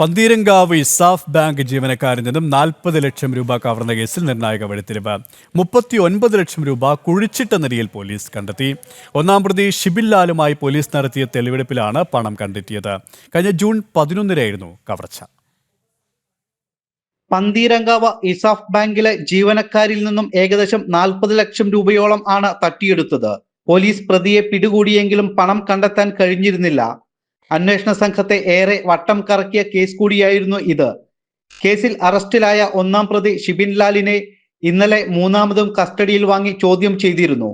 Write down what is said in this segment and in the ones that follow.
Pantheerankavu ESAF bank ജീവനക്കാരിൽ നിന്നും നാൽപ്പത് ലക്ഷം രൂപ കവർന്ന കേസിൽ നിർണായക വഴിത്തിരിവ് മുപ്പത്തി ഒൻപത് ലക്ഷം രൂപ കുഴിച്ചിട്ട നിലയിൽ പോലീസ് കണ്ടെത്തി. ഒന്നാം പ്രതി ഷിബിൽ ലാലുമായി പോലീസ് നടത്തിയ തെളിവെടുപ്പിലാണ് പണം കണ്ടെത്തിയത്. കഴിഞ്ഞ ജൂൺ പതിനൊന്നിനായിരുന്നു കവർച്ച. പന്തീരങ്കാവ് ഇസാഫ് ബാങ്കിലെ ജീവനക്കാരിൽ നിന്നും ഏകദേശം നാൽപ്പത് ലക്ഷം രൂപയോളം ആണ് തട്ടിയെടുത്തത്. പോലീസ് പ്രതിയെ പിടികൂടിയെങ്കിലും പണം കണ്ടെത്താൻ കഴിഞ്ഞിരുന്നില്ല. അന്വേഷണ സംഘത്തെ ഏറെ വട്ടം കറക്കിയ കേസ് കൂടിയായിരുന്നു ഇത്. കേസിൽ അറസ്റ്റിലായ ഒന്നാം പ്രതി ഷിബിൻ ലാലിനെ ഇന്നലെ മൂന്നാമതും കസ്റ്റഡിയിൽ വാങ്ങി ചോദ്യം ചെയ്തിരുന്നു.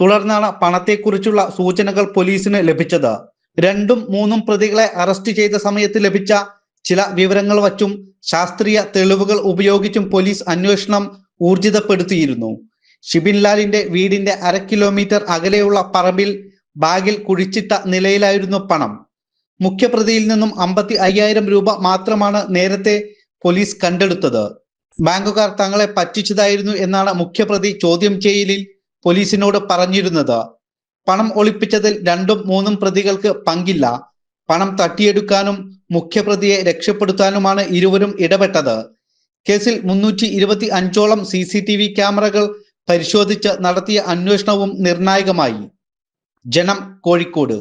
തുടർന്നാണ് പണത്തെക്കുറിച്ചുള്ള സൂചനകൾ പോലീസിന് ലഭിച്ചത്. രണ്ടും മൂന്നും പ്രതികളെ അറസ്റ്റ് ചെയ്ത സമയത്ത് ലഭിച്ച ചില വിവരങ്ങൾ വച്ചും ശാസ്ത്രീയ തെളിവുകൾ ഉപയോഗിച്ചും പോലീസ് അന്വേഷണം ഊർജിതപ്പെടുത്തിയിരുന്നു. ഷിബിൻ ലാലിന്റെ വീടിന്റെ അര കിലോമീറ്റർ അകലെയുള്ള പറമ്പിൽ ബാഗിൽ കുഴിച്ചിട്ട നിലയിലായിരുന്നു പണം. മുഖ്യപ്രതിയിൽ നിന്നും അമ്പത്തി അയ്യായിരം രൂപ മാത്രമാണ് നേരത്തെ പോലീസ് കണ്ടെടുത്തത്. ബാങ്കുകാർ തങ്ങളെ പറ്റിച്ചതായിരുന്നു എന്നാണ് മുഖ്യപ്രതി ചോദ്യം ചെയ്യലിൽ പോലീസിനോട് പറഞ്ഞിരുന്നത്. പണം ഒളിപ്പിച്ചതിൽ രണ്ടും മൂന്നും പ്രതികൾക്ക് പങ്കില്ല. പണം തട്ടിയെടുക്കാനും മുഖ്യപ്രതിയെ രക്ഷപ്പെടുത്താനുമാണ് ഇരുവരും ഇടപെട്ടത്. കേസിൽ മുന്നൂറ്റി ഇരുപത്തി അഞ്ചോളം സി സി ടി വി ക്യാമറകൾ പരിശോധിച്ച് നടത്തിയ അന്വേഷണവും നിർണായകമായി. ജനം കോഴിക്കോട്.